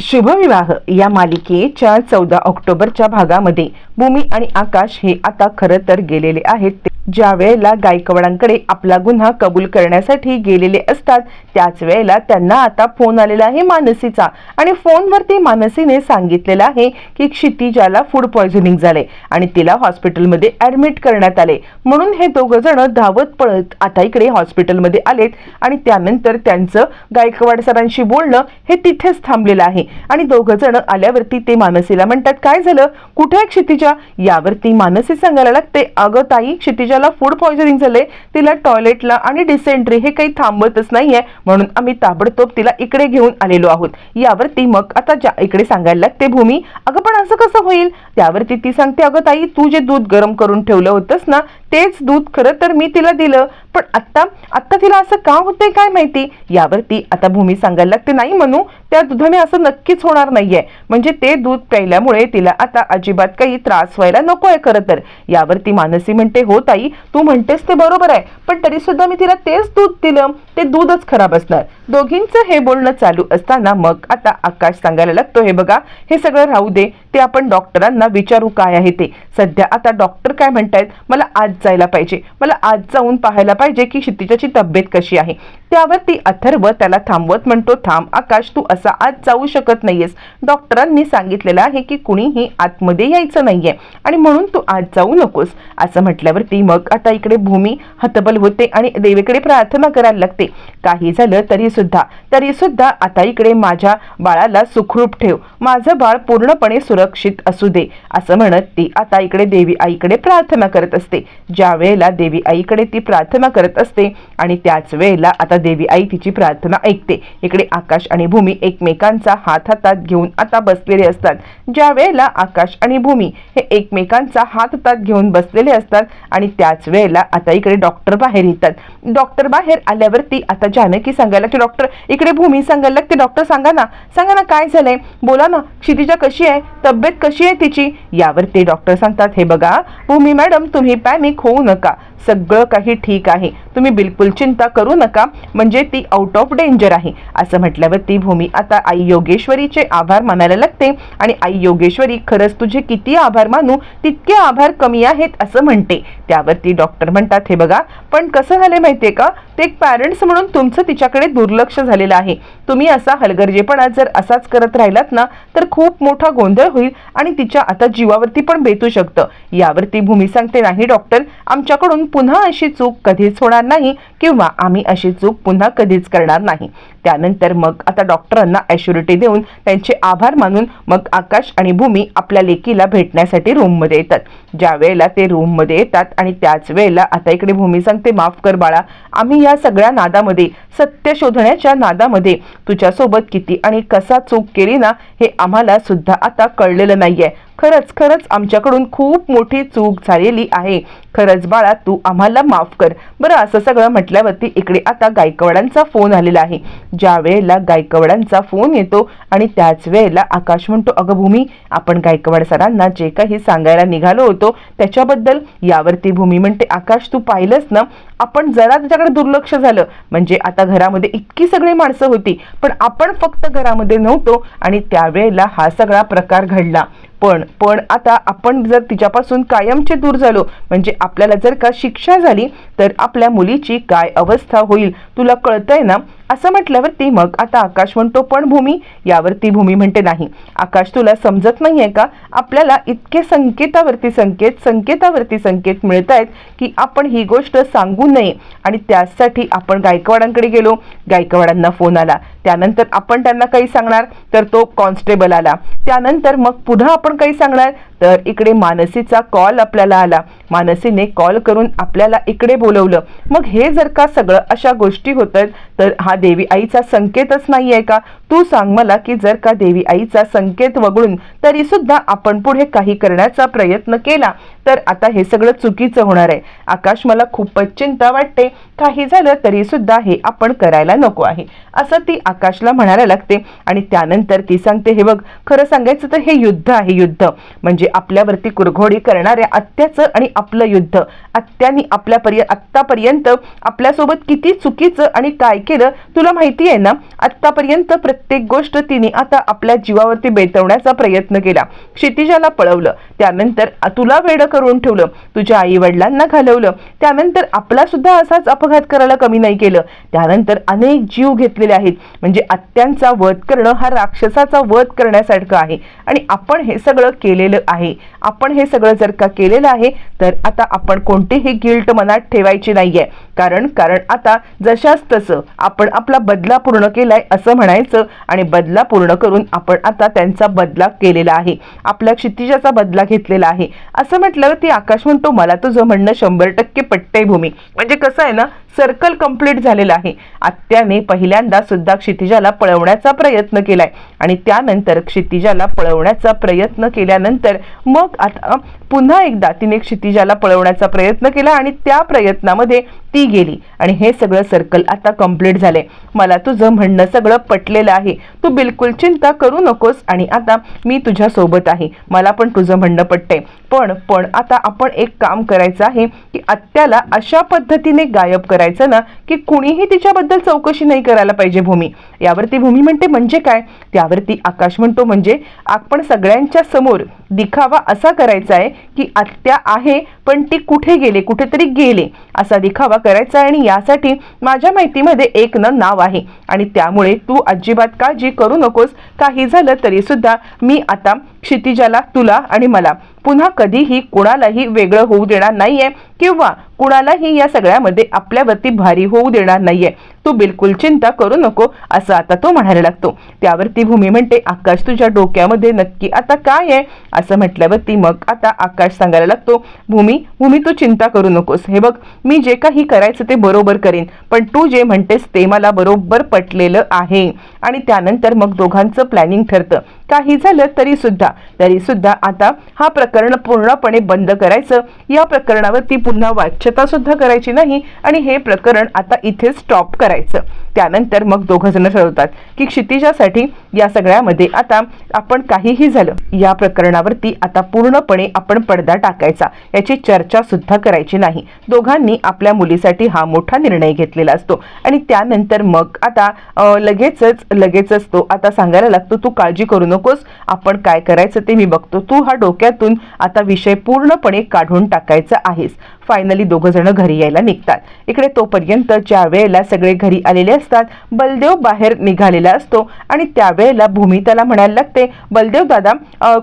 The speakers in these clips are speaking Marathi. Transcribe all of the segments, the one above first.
शुभविवाह. या मालिकेच्या चौदा ऑक्टोबरच्या भागामध्ये भूमी आणि आकाश हे आता खरं तर गेलेले आहेत. ज्या वेळेला गायकवाडांकडे आपला गुन्हा कबूल करण्यासाठी गेलेले असतात त्याच वेळेला त्यांना आता फोन आलेला आहे मानसीचा. आणि फोनवरती मानसीने सांगितलेलं आहे की क्षितिजाला फूड पॉयझनिंग झाले आणि तिला हॉस्पिटलमध्ये ऍडमिट करण्यात आले. म्हणून हे दोघं जण धावत पळत आता इकडे हॉस्पिटलमध्ये आलेत आणि त्यानंतर त्यांचं गायकवाड सरांशी बोलणं हे तिथेच थांबलेलं आहे. आणि दोघं जण आल्यावरती ते मानसीला म्हणतात काय झालं? कुठे आहे क्षितिजा? यावरती मानसी सांगायला लागते अगं ताई क्षितिजाला फूड पॉयझनिंग झाले तिला टॉयलेटला आणि डिसेंट्री हे काही थांबतच नाहीये. म्हणून आम्ही ताबडतोब तिला इकडे घेऊन आलेलो आहोत. यावरती मग आता ज्या इकडे सांगायला लागते भूमी अगं पण असं कसं होईल? त्यावरती ती सांगते अगं ताई तू जे दूध गरम करून ठेवलं होतंस ना तेच दूध खरं तर मी तिला दिलं पण आत्ता आत्ता तिला असं का होतंय काय माहिती? यावरती आता भूमी सांगायला लागते नाही म्हणू त्या दुधाने असं नक्कीच होणार नाहीये. म्हणजे ते दूध प्यायल्यामुळे तिला आता अजिबात काही त्रास व्हायला नको आहे खरं तर. यावरती मानसी म्हणते हो ताई तू म्हणतेस ते बरोबर आहे पण तरी सुद्धा मी तिला तेच दूध दिलं ते दूधच खराब असणार. दोघींचं हे बोलणं चालू असताना मग आता आकाश सांगायला लागतो हे बघा हे सगळं राहू दे ते आपण डॉक्टरांना विचारू काय आहे ते. सध्या आता डॉक्टर काय म्हणतायत? मला आज जायला पाहिजे. मला आज जाऊन पाहायला पाहिजे की क्षितिजाची तब्येत कशी आहे. त्यावरती अथर्व त्याला थांबवत म्हणतो थांब आकाश तू असा आज जाऊ शकत नाहीयेस. डॉक्टरांनी सांगितलेलं आहे की कुणीही आतमध्ये यायचं नाहीये आणि म्हणून तू आज जाऊ नकोस. असं म्हटल्यावरती मग आता इकडे भूमी हतबल होते आणि देवीकडे प्रार्थना करायला लागते. काही झालं तरी सुद्धा तरी सुद्धा आता इकडे माझ्या बाळाला सुखरूप ठेव. माझं बाळ पूर्णपणे सुरक्षित असू दे असं म्हणत ती आता इकडे देवी आईकडे प्रार्थना करत असते. ज्या वेळेला देवी आईकडे ती प्रार्थना करत असते आणि त्याच वेळेला आता देवी आई तिची प्रार्थना ऐकते. इकडे आकाश आणि भूमी एकमेकांचा हात हातात घेऊन आता बसलेले असतात. ज्या वेळेला आकाश आणि भूमी हे एकमेकांचा हात हातात घेऊन बसलेले असतात आणि त्याच वेळेला आता इकडे डॉक्टर बाहेर येतात. डॉक्टर बाहेर आल्यावरती आता जानकी सांगायला की डॉक्टर इकडे भूमी सांगायला लागते. डॉक्टर सांगा ना. सांगा ना काय झालंय? बोला ना. क्षितिजा कशी आहे? तब्येत कशी आहे तिची? यावर ते डॉक्टर सांगतात हे बघा भूमी मॅडम तुम्ही पॅनिक होऊ नका. सगळं काही ठीक आहे. तुम्ही बिलकुल चिंता करू नका. म्हणजे ती आउट ऑफ डेंजर आहे. असं म्हटल्यावर ती भूमी आता आई योगेश्वरीचे आभार मानायला लागते. आणि आई योगेश्वरी खरंच तुझे किती आभार मानू तितके आभार कमी आहेत असं म्हणते. त्यावरती डॉक्टर म्हणतात हे बघा पण कसं झालं माहितीये का? ते एक पॅरेंट्स म्हणून तुमचं तिच्याकडे दुर्लक्ष झालेलं आहे. तुम्ही असा हलगर्जेपणा जर असाच करत राहिलात ना तर खूप मोठा गोंधळ होईल आणि तिच्या आता जीवावरती पण बेतू शकतं. यावरती भूमी सांगते नाही डॉक्टर आमच्याकडून पुन्हा अशी चूक कधीच होणार नाही किंवा आम्ही अशी चूक पुन्हा कधीच करणार नाही. त्यानंतर मग आता डॉक्टरांना ॲश्युरिटी देऊन त्यांचे आभार मानून मग आकाश आणि भूमी आपल्या लेकीला भेटण्यासाठी रूममध्ये येतात. ज्या वेळेला ते रूममध्ये येतात आणि त्याच वेळेला आता इकडे भूमी सांगते माफ कर बाळा आम्ही या सगळ्या नादामध्ये सत्य शोधण्याच्या नादामध्ये तुझ्यासोबत किती आणि कसा चूक केली ना हे आम्हाला सुद्धा आता कळलेलं नाहीये. खरंच खरंच आमच्याकडून खूप मोठी चूक झालेली आहे. खरंच बाळा तू आम्हाला माफ कर. बरं असं सगळं म्हटल्यावरती इकडे आता गायकवाडांचा फोन आलेला आहे. ज्या वेळेला गायकवाडांचा फोन येतो आणि त्याच वेळेला आकाश म्हणतो अगं भूमी आपण गायकवाड सरांना जे काही सांगायला निघालो होतो त्याच्याबद्दल यावरती भूमी म्हणते आकाश तू पाहिलंस ना? आपण जरा त्याच्याकडे दुर्लक्ष झालं. म्हणजे आता घरामध्ये इतकी सगळी माणसं होती पण आपण फक्त घरामध्ये नव्हतो आणि त्यावेळेला हा सगळा प्रकार घडला. पण पण आता आपण जर तिच्यापासून कायमचे दूर झालो म्हणजे आपल्याला जर का शिक्षा झाली तर आपल्या मुलीची काय अवस्था होईल तुला कळतंय ना? असं म्हटल्यावरती मग आता आकाश म्हणतो पण भूमी यावरती भूमी म्हणते नाही. आकाश तुला समजत नाहीये का? आपल्याला इतके संकेतावरती संकेत संकेतावरती संकेत मिळत आहेत की आपण ही गोष्ट सांगू नये. आणि त्यासाठी आपण गायकवाडांकडे गेलो. गायकवाडांना फोन आला. त्यानंतर आपण त्यांना काही सांगणार तर तो कॉन्स्टेबल आला. त्यानंतर मग पुन्हा आपण काही सांगणार तर इकडे मानसीचा कॉल आपल्याला आला. मानसीने कॉल करून आपल्याला इकडे बोलवलं. मग हे जर का सगळं अशा गोष्टी होत आहेत तर हा देवी आईचा संकेतच नाही आहे का? तू सांग मला की जर का देवी आईचा संकेत वगळून तरी सुद्धा आपण पुढे काही करण्याचा प्रयत्न केला तर आता हे सगळं चुकीचं होणार आहे. आकाश मला खूपच चिंता वाटते. काही झालं तरी सुद्धा हे आपण करायला नको आहे. असं ती आकाशला म्हणायला लागते आणि त्यानंतर ती सांगते हे बघ खरं सांगायचं तर हे युद्ध आहे युद्ध. म्हणजे आपल्यावरती कुरघोडी करणाऱ्या आत्याचं आणि आपलं युद्ध. आत्यानी आपल्यापर्यंत आत्तापर्यंत आपल्यासोबत किती चुकीचं आणि काय केलं तुला माहिती आहे ना? आत्तापर्यंत प्रत्येक गोष्ट तिने आता आपल्या जीवावरती बेतवण्याचा प्रयत्न केला. क्षितिजाला पळवलं. त्यानंतर तुला वेड करून ठेवलं. तुझ्या आई वडिलांना घालवलं. त्यानंतर आपला सुद्धा असाच अपघात करायला कमी नाही केलं. त्यानंतर अनेक जीव घेतलेले आहेत. म्हणजे आत्यांचा वध करणं हा राक्षसाचा वध करण्यासारखं आहे. आणि आपण हे सगळं केलेलं आहे. आपण हे सगळं जर का केलेलं आहे तर आता आपण कोणतीही गिल्ट मनात ठेवायची नाहीये. कारण कारण आता जशाच तसं आपण आपला बदला पूर्ण केलाय असं म्हणायचं आणि बदला पूर्ण करून आपण आता त्यांचा बदला केलेला आहे. आपल्या क्षितिजाचा बदला घेतलेला आहे. असं म्हटलं ती आकाश म्हणतो मला तुझं म्हणणं शंभर टक्के पट्टय भूमी म्हणजे कसं आहे ना सर्कल कंप्लीट झालेलं आहे. आत्याने पहिल्यांदा सुद्धा क्षितिजाला पळवण्याचा प्रयत्न केलाय. आणि त्यानंतर क्षितिजाला पळवण्याचा प्रयत्न केल्यानंतर मग आता पुन्हा एकदा तिने क्षितिजाला पळवण्याचा प्रयत्न केला आणि त्या प्रयत्नामध्ये ती गेली. आणि हे सगळं सर्कल आता कंप्लीट झाले मला तुझं म्हणणं सगळं पटलेलं आहे. तू बिलकुल चिंता करू नकोस आणि आता मी तुझ्या सोबत आहे. मला पण तुझं म्हणणं पटतंय. पण पण आता आपण एक काम करायचं आहे की आत्याला अशा पद्धतीने गायब कर करायचं ना की कुणीही तिच्याबद्दल चौकशी नाही करायला पाहिजे भूमी. यावरती भूमी म्हणते म्हणजे काय? त्यावरती आकाश म्हणतो म्हणजे आपण सगळ्यांच्या समोर दिखावा असा करायचा आहे की आत्या आहे पण ती कुठे गेले कुठेतरी गेले असा दिखावा करायचा आहे. आणि यासाठी माझ्या माहितीमध्ये एक न नाव आहे. आणि त्यामुळे तू अजिबात काळजी करू नकोस. काही झालं तरी सुद्धा मी आता क्षितिजाला तुला आणि मला. पुन्हा कधीही कुणालाही वेगळं होऊ देणार नाहीये किंवा कुणालाही या सगळ्यामध्ये आपल्यावरती भारी होऊ देणार नाहीये. तू बिलकुल चिंता करू नको असं आता तो म्हणायला लागतो. त्यावरती भूमी म्हणते आकाश तुझ्या डोक्यामध्ये नक्की आता काय आहे? असं म्हटल्यावरती मग आता आकाश सांगायला लागतो भूमी भूमी तू चिंता करू नकोस. हे बघ मी जे काही करायचं ते बरोबर करीन पण तू जे म्हणतेस ते मला बरोबर पटलेलं आहे. आणि त्यानंतर मग दोघांचं प्लॅनिंग ठरतं. काही झालं तरी सुद्धा तरी सुद्धा आता हा प्रकरण पूर्णपणे बंद करायचं. या प्रकरणावरती पुन्हा वाच्यता सुद्धा करायची नाही आणि हे प्रकरण आता इथे स्टॉप करायचं. त्यानंतर मग दोघं जण ठरवतात की क्षितिजासाठी या सगळ्यामध्ये आता आपण काहीही झालं या प्रकरणावरती आता पूर्णपणे आपण पडदा टाकायचा. याची चर्चा सुद्धा करायची नाही. दोघांनी आपल्या मुलीसाठी हा मोठा निर्णय घेतलेला असतो. आणि त्यानंतर मग आता लगेचच लगेचच तो आता सांगायला लागतो तू काळजी करू नकोस. आपण काय करायचं ते मी बघतो. तू हा डोक्यातून आता विषय पूर्णपणे काढून टाकायचा आहेस. फायनली दोघं जण घरी यायला निघतात. इकडे तोपर्यंत ज्या वेळेला सगळे घरी आलेले असतात बलदेव बाहेर निघालेला असतो आणि त्यावेळेला भूमी त्याला म्हणायला लागते बलदेव दादा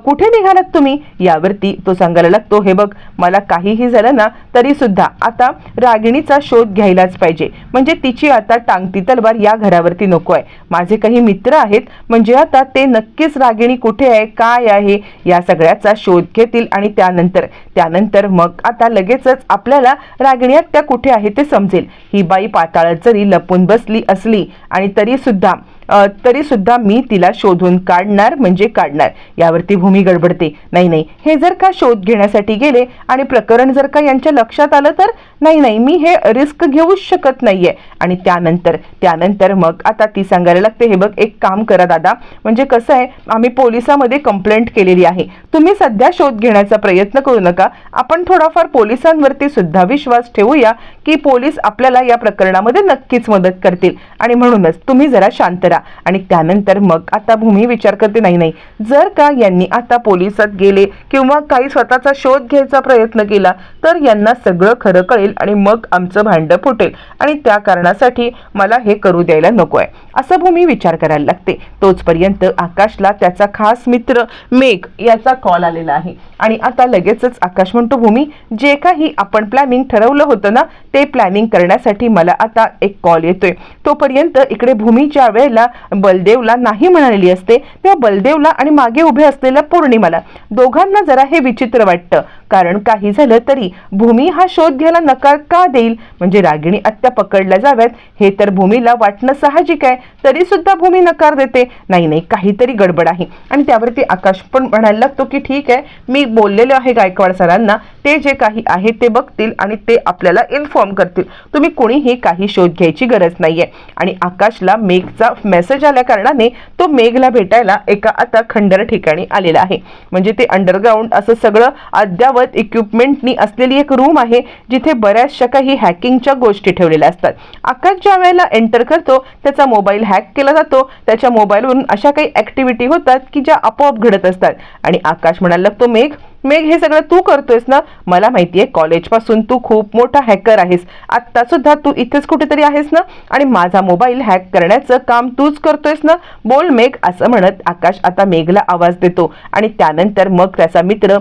कुठे निघालात तुम्ही? यावरती तो सांगायला लागतो हे बघ मला काहीही झालं ना तरी सुद्धा आता रागिणीचा शोध घ्यायलाच पाहिजे. म्हणजे तिची आता टांगती तलवार या घरावरती नको आहे. माझे काही मित्र आहेत म्हणजे आता ते नक्कीच रागिणी कुठे आहे काय आहे या सगळ्याचा शोध घेतील आणि त्यानंतर त्यानंतर मग आता लगेचच आपल्याला रागिणी त्या कुठे आहे ते समजेल. ही बाई पाताळात जरी लपून बसली असली आणि तरी सुद्धा तरी सुद्धा मी तिला शोधून काढणार म्हणजे काढणार. यावरती भूमी गडबडते. नाही नाही हे जर का शोध घेण्यासाठी गेले आणि प्रकरण जर का यांच्या लक्षात आलं तर नाही नाही मी हे रिस्क घेऊच शकत नाहीये. आणि त्यानंतर त्यानंतर मग आता ती सांगायला लागते हे बघ एक काम करा दादा. म्हणजे कसं आहे आम्ही पोलिसामध्ये कंप्लेंट केलेली आहे. तुम्ही सध्या शोध घेण्याचा प्रयत्न करू नका. आपण थोडाफार पोलिसांवरती सुद्धा विश्वास ठेवूया की पोलीस आपल्याला या प्रकरणामध्ये नक्कीच मदत करतील. आणि म्हणूनच तुम्ही जरा शांत राहा. आणि त्यानंतर मग आता भूमी विचार करते नाही नाही. जर का यांनी आता पोलिसात गेले किंवा काही स्वतःचा शोध घ्यायचा प्रयत्न केला तर यांना सगळं खरं कळेल आणि मग आमचं भांडं फुटेल. आणि त्या कारणासाठी मला हे करू द्यायला नको आहे असं भूमी विचार करायला लागते. तोचपर्यंत आकाशला त्याचा खास मित्र मेघ याचा कॉल आलेला आहे. आणि आता लगेचच आकाश म्हणतो भूमी जे काही आपण प्लॅनिंग ठरवलं होतं ना ते प्लॅनिंग करण्यासाठी मला आता एक कॉल येतोय. तोपर्यंत इकडे भूमीच्या वेळेला बलदेवला नाही म्हणालेली असते त्या बलदेवला आणि मागे उभे असलेल्या पौर्णिमाला दोघांना जरा हे विचित्र वाटतं. कारण काही झालं तरी भूमी हा शोध घ्यायला नकार का देईल? म्हणजे रागिणी आत्या पकडल्या जाव्यात हे तर भूमीला वाटणं साहजिक आहे तरी सुद्धा भूमी नकार देते. नाही नाही काहीतरी गडबड आहे. आणि त्यावरती आकाश पण म्हणायला लागतो की ठीक आहे मी बोललेलो आहे गायकवाड सरांना ते जे काही आहे ते बघतील आणि ते आपल्याला इन्फॉर्म करतील. तुम्ही कोणीही काही शोध घ्यायची गरज नाहीये. आणि आकाशला मेघचा मेसेज आल्या कारणाने तो मेघला भेटायला एका आता खंडर ठिकाणी आलेला आहे. म्हणजे ते अंडरग्राऊंड असं सगळं अद्यावत इक्विपमेंटनी असलेली एक रूम आहे जिथे बऱ्याचशा काही हॅकिंगच्या गोष्टी ठेवलेल्या असतात. आकाश ज्या वेळेला एंटर करतो त्याचा मोबाईल हॅक केला जातो. त्याच्या मोबाईलवरून अशा काही ऍक्टिव्हिटी होतात की ज्या आपोआप घडत असतात. आणि आकाश म्हणायला लागतो मेघ मेघ हे सगळं तू करतोयस ना? मला माहितीये कॉलेजपासून तू खूप मोठा हॅकर आहेस. आत्ता सुद्धा तू इथेच कुठेतरी आहेस ना? आणि माझा मोबाईल हॅक करण्याचं काम तूच करतोयस ना? बोल मेघ असं म्हणत आकाश आता मेघला आवाज देतो. आणि त्यानंतर मग त्याचा मित्र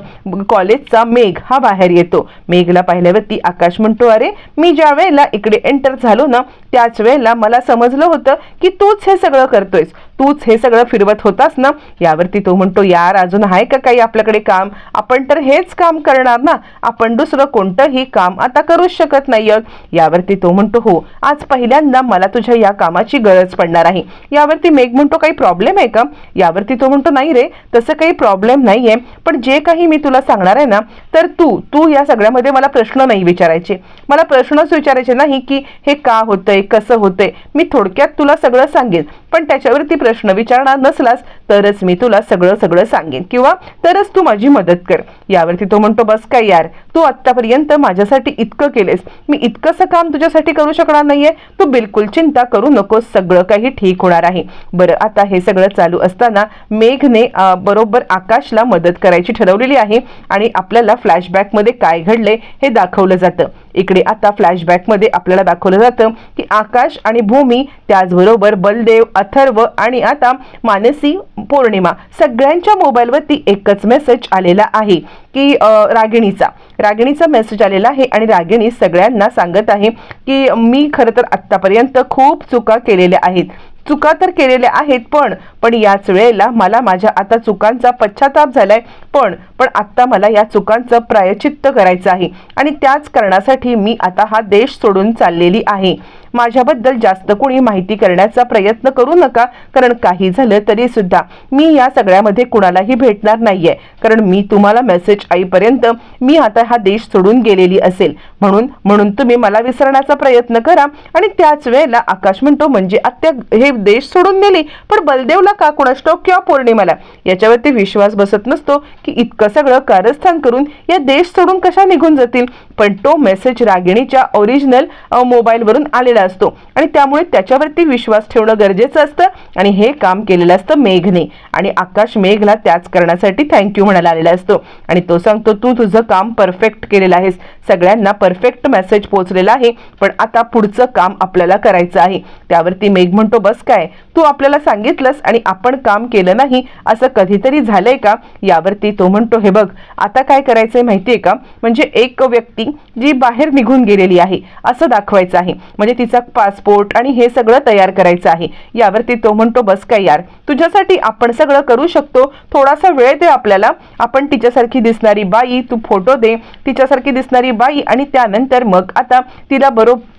कॉलेजचा मेघ हा बाहेर येतो. मेघला पाहिल्यावरती आकाश म्हणतो अरे मी ज्या वेळेला इकडे एंटर झालो ना त्याच वेळेला मला समजलं होतं की तूच हे सगळं करतोयस. तूच हे सगळं फिरवत होतास ना? यावरती तो म्हणतो यार अजून आहे का काही आपल्याकडे काम? आपण तर हेच काम करणार ना? आपण दुसरं कोणतंही काम आता करूच शकत नाही यावरती तो म्हणतो हो आज पहिल्यांदा मला तुझ्या या कामाची गरज पडणार आहे. यावरती मेघ म्हणतो काही प्रॉब्लेम आहे का? यावरती तो म्हणतो नाही रे तसं काही प्रॉब्लेम नाही आहे पण जे काही मी तुला सांगणार आहे ना तर तू तू या सगळ्यामध्ये मला प्रश्न नाही विचारायचे. मला प्रश्नच विचारायचे नाही की हे का होतंय कसं होतंय. मी थोडक्यात तुला सगळं सांगेन. पण त्याच्यावरती प्रश्न विचारणार नसलास तरच मी तुला सगळं सगळं सांगेन. किंवा तरच तू माझी मदत कर. यावरती तो म्हणतो बस काय यार तू आत्तापर्यंत माझ्यासाठी इतकं केलेस मी इतकंसं काम तुझ्यासाठी करू शकणार नाहीये. तू बिलकुल चिंता करू नकोस. सगळं काही ठीक होणार आहे. बरं आता हे सगळं चालू असताना मेघने बरोबर आकाशला मदत करायची ठरवलेली आहे आणि आपल्याला फ्लॅशबॅकमध्ये काय घडले हे दाखवलं जातं. इकडे आता फ्लॅशबॅकमध्ये आपल्याला दाखवलं जातं की आकाश आणि भूमी त्याचबरोबर बलदेव अथर्व आणि आता मानसी पौर्णिमा. सगळ्यांच्या मोबाईलवरती एकच मेसेज आलेला आहे की रागिणीचा. रागिणीचा मेसेज आलेला आहे आणि रागिणी सगळ्यांना सांगत आहे की मी खरं तर आत्तापर्यंत खूप चुका केलेल्या आहेत. चुका तर केलेल्या आहेत पण पण याच वेळेला मला माझ्या आता चुकांचा पश्चाताप झालाय. पण पण आत्ता मला या चुकांचं प्रायचित्त करायचं आहे. आणि त्याच कारणासाठी मी आता हा देश सोडून चाललेली आहे. माझ्याबद्दल जास्त कोणी माहिती करण्याचा प्रयत्न करू नका कारण काही झालं तरी सुद्धा मी या सगळ्यामध्ये कुणालाही भेटणार नाहीये. कारण मी तुम्हाला मेसेज आईपर्यंत मी आता हा देश सोडून गेलेली असेल. म्हणून म्हणून तुम्ही मला विसरण्याचा प्रयत्न करा आणि त्याच वेळेला आकाश म्हणतो म्हणजे आत्या हे देश सोडून गेली पण बलदेवला का कुणाष्टो किंवा पौर्णिमाला? याच्यावरती विश्वास बसत नसतो की इतकं सगळं कारस्थान करून या देश सोडून कशा निघून जातील? पण तो मेसेज रागिणीच्या ओरिजिनल मोबाईलवरून आलेला असतो. आणि त्यामुळे त्याच्यावरती विश्वास ठेवणं गरजेचं असतं. आणि हे काम केलेलं असतं मेघने. आणि आकाश मेघला त्याच करण्यासाठी थँक्यू म्हणायला आलेला असतो. आणि तो सांगतो तू तुझं काम परफेक्ट केलेलं आहेस. सगळ्यांना परफेक्ट मेसेज पोहोचलेला आहे. पण आता पुढचं काम आपल्याला करायचं आहे. त्यावरती मेघ म्हणतो बस काय? तू आपल्याला सांगितलंस आणि आपण काम केलं नाही. असं कधीतरी झालंय का? यावरती तो म्हणतो हे बघ आता काय करायचंय माहितीये का? म्हणजे एक व्यक्ती जी बाहेर निघून गेलेली आहे असं दाखवायचं आहे. म्हणजे तिचा पासपोर्ट आणि हे सगळं तयार करायचं आहे. यावरती तो म्हणतो बस काय यार? तुझ्यासाठी आपण सगळं करू शकतो. थोडासा वेळ दे आपल्याला. आपण तिच्यासारखी दिसणारी बाई तू फोटो दे. तिच्यासारखी दिसणारी बाई आणि त्यानंतर मग आता तिला बरोबर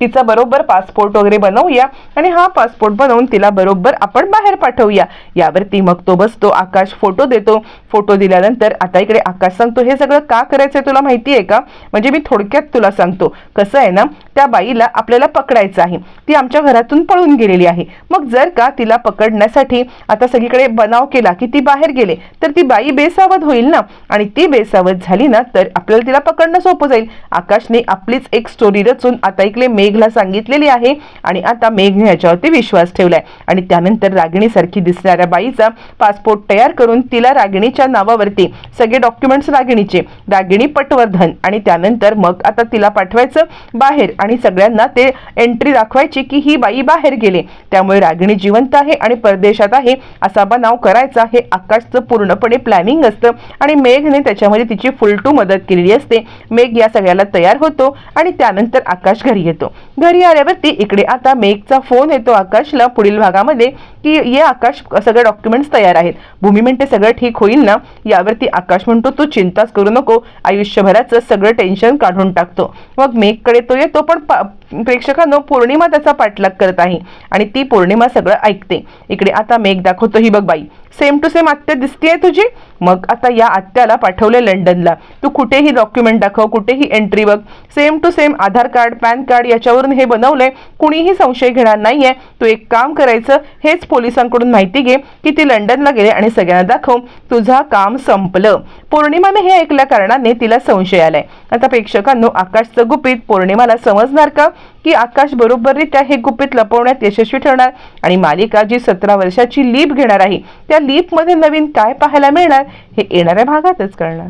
तिचा बरोबर पासपोर्ट वगैरे बनवूया आणि हा पासपोर्ट बनवून तिला बरोबर आपण बाहेर पाठवूया. यावरती मग तो बसतो आकाश फोटो देतो. फोटो दिल्यानंतर आता इकडे आकाश सांगतो हे सगळं का करायचं तुला माहिती आहे का? म्हणजे मी थोडक्यात तुला सांगतो. कसं आहे ना त्या बाईला आपल्याला पकडायचं आहे. ती आमच्या घरातून पळून गेलेली आहे. मग जर का तिला पकडण्यासाठी आता सगळीकडे बनाव केला की ती बाहेर गेले तर ती बाई बेसावध होईल ना? आणि ती बेसावध झाली ना तर आपल्याला तिला पकडणं सोपं जाईल. आकाशने आपलीच एक स्टोरी रचून आता इकडे मेघला सांगितलेली आहे आणि आता मेघने याच्यावरती विश्वास ठेवलाय. आणि त्यानंतर रागिणीसारखी दिसणाऱ्या बाईचा पासपोर्ट तयार करून तिला रागिणीच्या नावावरती सगळे डॉक्युमेंट्स रागिणीचे रागिणी पटवर्धन आणि त्यानंतर मग आता तिला पाठवायचं बाहेर. आणि आणि सगळ्यांना ते एंट्री दाखवायची की ही बाई बाहेर गेले. त्यामुळे रागिणी जिवंत आहे आणि परदेशात आहे असा बनाव करायचा हे आकाशचं पूर्णपणे प्लॅनिंग असतं. आणि मेघने त्याच्यामध्ये तिची फुलटू मदत केलेली असते. मेघ या सगळ्याला तयार होतो आणि त्यानंतर आकाश घरी येतो. घरी आल्यावरती इकडे आता मेघचा फोन येतो आकाशला पुढील भागामध्ये की ये आकाश सगळे डॉक्युमेंट्स तयार आहेत. भूमी म्हणते सगळं ठीक होईल ना? यावरती आकाश म्हणतो तू चिंताच करू नको. आयुष्यभराचं सगळं टेन्शन काढून टाकतो. मग मेघकडे तो येतो पण प्रेक्षकांनो पौर्णिमा त्याचा पाठलाग करत आहे. आणि ती पौर्णिमा सगळं ऐकते. इकडे आता मेघ दाखवतो ही बघ बाई. सेम टू सेम आत्या दिसतीये तुझी? मग आता या आत्याला पाठवले लंडनला. तू कुठेही डॉक्युमेंट दाखव कुठेही एंट्री बघ. Same to same Aadhaar card PAN card याच्यावरून हे बनवलंय. कुणीही संशय घेणार नाहीये. तू एक काम करायचं हेच पोलिसांकडून माहिती घे की ती लंडनला गेले आणि सगळ्यांना दाखव तुझा काम संपलं. पौर्णिमाने हे ऐकल्या कारणाने तिला संशय आलाय. आता प्रेक्षकांनो आकाशचं गुपित पौर्णिमाला समजणार का? की आकाश बरोबररित्या हे गुपित लपवण्यात यशस्वी ठरणार आणि मालिका जी सतरा वर्षाची लीप घेणार आहे त्या लीपमध्ये नवीन काय पाहायला मिळणार हे येणाऱ्या भागातच कळणार.